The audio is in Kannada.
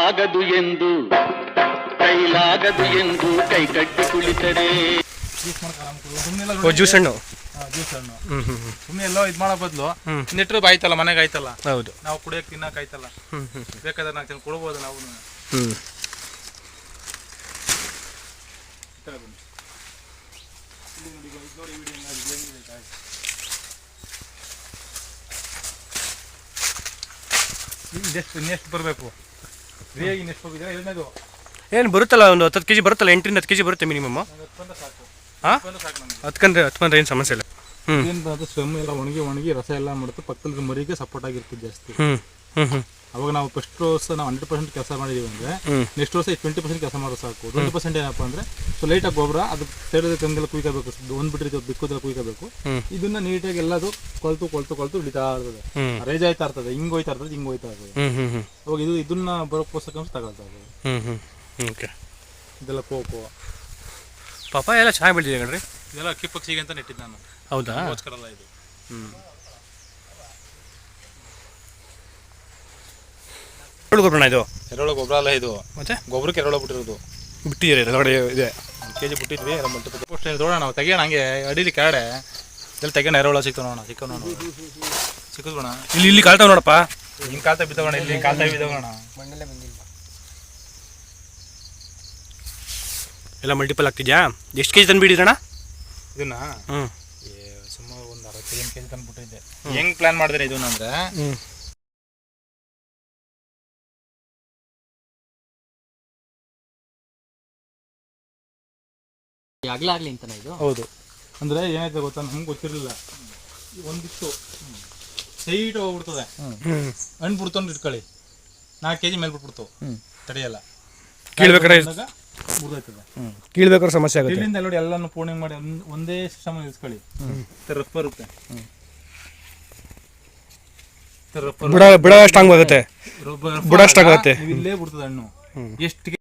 ಆಗದು ಎಂದು ಕೈಲಾಗದು ಎಂದು ಕೈ ಕಟ್ಟಿ ಕುಳಿತರೆ. ಜ್ಯೂಸ್ ಹಣ್ಣು. ಜ್ಯೂಸ್ ಹಣ್ಣು. ಸುಮ್ಮನೆ ಎಲ್ಲೋ ಇದು ಮಾಡೋ ಬದಲು ಹ್ಮ್. ನೆಟ್ಟರು ಆಯ್ತಲ್ಲ ಮನೆಗೆ ಆಯ್ತಲ್ಲ. ಹೌದು. ನಾವು ಕುಡಿಯಕ್ಕೆ ತಿನ್ನಕ್ಕೆ ಆಯ್ತಲ್ಲ. ಬೇಕಾದ್ರೆ ನಾಲ್ಕು ಜನ ಕೊಡ್ಬೋದು ನಾವು. ಹ್ಞೂ ಇದೆಷ್ಟು ಇನ್ನೆಷ್ಟು ಬರಬೇಕು? ಎರಡನೇದು ಏನು ಬರುತ್ತಲ್ಲ ಒಂದು ಹತ್ತು ಕೆ ಜಿ ಬರುತ್ತಲ್ಲ ಎಂಟರಿಂದ ಹತ್ತು ಕೆ ಜಿ ಬರುತ್ತೆ ಮಿನಿಮಮ್ ಸಾಕು. ಹಾಂ? ಹತ್ತು ಬಂದ್ರೆ ಹತ್ತು ಏನು ಸಮಸ್ಯೆ ಇಲ್ಲ. ಹ್ಞೂ ಏನು ಅದು ಎಲ್ಲ ಒಣಗಿ ಒಣಗಿ ರಸ ಎಲ್ಲ ಮಾಡುತ್ತೆ ಪಕ್ಕದ ಮರಿಗೆ ಸಪೋರ್ಟ್ ಆಗಿರ್ತದೆ ಜಾಸ್ತಿ. ಹ್ಞೂ ಹ್ಞೂ ಹ್ಞೂ ಅವಾಗ ನಾವು ಫಸ್ಟ್ ವರ್ಷ ನಾವು ಹಂಡ್ರೆಡ್ ಪರ್ಸೆಂಟ್ ಕೆಲಸ ಮಾಡಿದೀವಿ ಅಂದ್ರೆ ನೆಕ್ಸ್ಟ್ ವರ್ಷ ಟ್ವೆಂಟಿ ಪರ್ಸೆಂಟ್ ಕೆಲಸ ಮಾಡೋ ಸಾಕು. ಟ್ವೆಂಟಿ ಪರ್ಸೆಂಟ್ ಏನಪ್ಪ ಅಂದ್ರೆ ಸೊ ಲೈಟಾಗಿ ಗೊಬ್ಬರ ಅದು ತೆರೆದ ಕಂಗೆಲ್ಲ ಕುಯ್ಕೋಬೇಕು ಒಂದ್ ಬಿಟ್ಟಿರ್ತೀವಿ ಬಿಕ್ಕೋದ್ರೆ ಕುಯ್ಕೋಬೇಕು. ಇದನ್ನ ನೀಟಾಗಿ ಎಲ್ಲದು ಕೊಳ್ತು ಕೊಳ್ತು ಕೊಳ್ತು ಹಿಡಿತಾ ಇರ್ತದೆ. ರೈಜ್ ಆಯ್ತಾ ಇರ್ತದೆ ಹಿಂಗ್ ಹೋಯ್ತಾ ಇರ್ತದೆ ಹಿಂಗ್ ಹೋಯ್ತಾ ಇರ್ತದೆ. ಹ್ಞೂ ಹ್ಞೂ ಹ್ಞೂ ಅವಾಗ ಇದು ಇದನ್ನ ಬರೋ ಪೋಷಕಾಂಶ ತಗೊಳ್ತಾ ಇರ್ತದೆ. ಹ್ಞೂ ಹ್ಞೂ ಓಕೆ. ಇದೆಲ್ಲ ಕೋಕೋ. ಪಾಪ ಎಲ್ಲ ಚೆನ್ನಾಗಿ ಬೆಳೆದಿದೆ ಕಣ್ರಿ. ಇದೆಲ್ಲ ಅಕ್ಕಿ ಸಿಗಂತ ಅಂತ ನೆಟ್ಟಿದ್ದು ನಾನು. ಹೌದಾ? ಇದು. ಅಲ್ಲ ಇದು ಗೊಬ್ಬರನ ಗೊಬ್ಬರಣ ಇದು? ಎರೆಹುಳ ಗೊಬ್ಬರ ಅಲ್ಲ ಇದು. ಮತ್ತೆ? ಗೊಬ್ಬರಕ್ಕೆ ಎರೆಹುಳ ಬಿಟ್ಟಿರೋದು. ಬಿಟ್ಟಿದ್ದೀರಿ ಒಳಗಡೆ ಇದೆ. ಒಂದು ಕೆ ಜಿ ಬಿಟ್ಟಿದ್ವಿ. ಪೋಸ್ಟ್ ನೋಡೋಣ ನಾವು ತೆಗಿಯೋಣ ಹಂಗೆ. ಅಡಿಲಿ ಕೆಳಗಡೆ. ಎಲ್ಲಿ ತೆಗಿಯೋಣ ಎರೆಹುಳ ಸಿಕ್ತು ನೋಡೋಣ ಸಿಕ್ಕ ನೋಡೋಣ. ಸಿಕ್ಕೋಣ ಇಲ್ಲಿ ಇಲ್ಲಿ ಕಾಲ್ತಾವ ನೋಡಪ್ಪ. ಹಿಂಗೆ ಕಾಲ್ತಾ ಬಿದ್ದೋಣ ಇಲ್ಲಿ ಕಾಲ್ತಾ ಬಿದ್ದೋಣ ಎಲ್ಲ ಮಲ್ಟಿಪಲ್ ಆಗ್ತಿದ್ಯಾ? ಎಷ್ಟು ಕೆ ಜಿ ಬಿಡಿ ಬಿಡಿದ್ರಣ ಇದನ್ನ ಹ್ಞೂ ಸುಮಾರು ಒಂದು ಅರವತ್ತೈದು ಕೆ ಜಿ ತಂದುಬಿಟ್ಟಿದ್ದೆ ಹೆಂಗೆ ಪ್ಲಾನ್ ಮಾಡಿದ್ರೆ ಇದನ್ನ ಅಂದ್ರೆ? ಹ್ಞೂ ಆಗ್ಲಾಗ್ಲಿ ಅಂತನ ಇದು? ಹೌದು. ಅಂದ್ರೆ ಏನಾಯ್ತು ಗೊತ್ತಾ? ನಮ್ಗೆ ಗೊತ್ತಿರಲಿಲ್ಲ. ಒಂದಿತ್ತು ಸೈಟ್ ಹೋಗ್ಬಿಡ್ತದೆ. ಹಣ್ಣು ಬಿಡ್ತೊಂಡು ಇಟ್ಕೊಳ್ಳಿ. ನಾಲ್ಕು ಕೆ ಜಿ ಮೇಲೆ ಬಿಟ್ಬಿಡ್ತು. ತಡೆಯಲ್ಲ. ಕೀಳ್ಬೇಕಾರೆ ಬಂದಾಗ ಮುರಿದೋಯ್ತದೆ. ಕೀಳ್ಬೇಕಾದ್ರೆ ಸಮಸ್ಯೆ ಆಗುತ್ತೆ. ಇಲ್ಲಿಂದ ನೋಡಿ ಎಲ್ಲಾನು ಪೂರ್ಣಿ ಮಾಡಿ ಒಂದ್- ಒಂದೇ ಸಿಸ್ಟಮ್ ಇಸ್ಕೊಳ್ಳಿ ರಫ್ ಬರುತ್ತೆ. ರಫ್ ಬುಡ ಬುಡ ಸ್ಟ್ರಾಂಗ್ ಆಗುತ್ತೆ ಬುಡ ಸ್ಟ್ರಾಂಗ್ ಆಗುತ್ತೆ ಇಲ್ಲೇ ಬಿಡ್ತದೆ ಹಣ್ಣು. ಎಷ್ಟು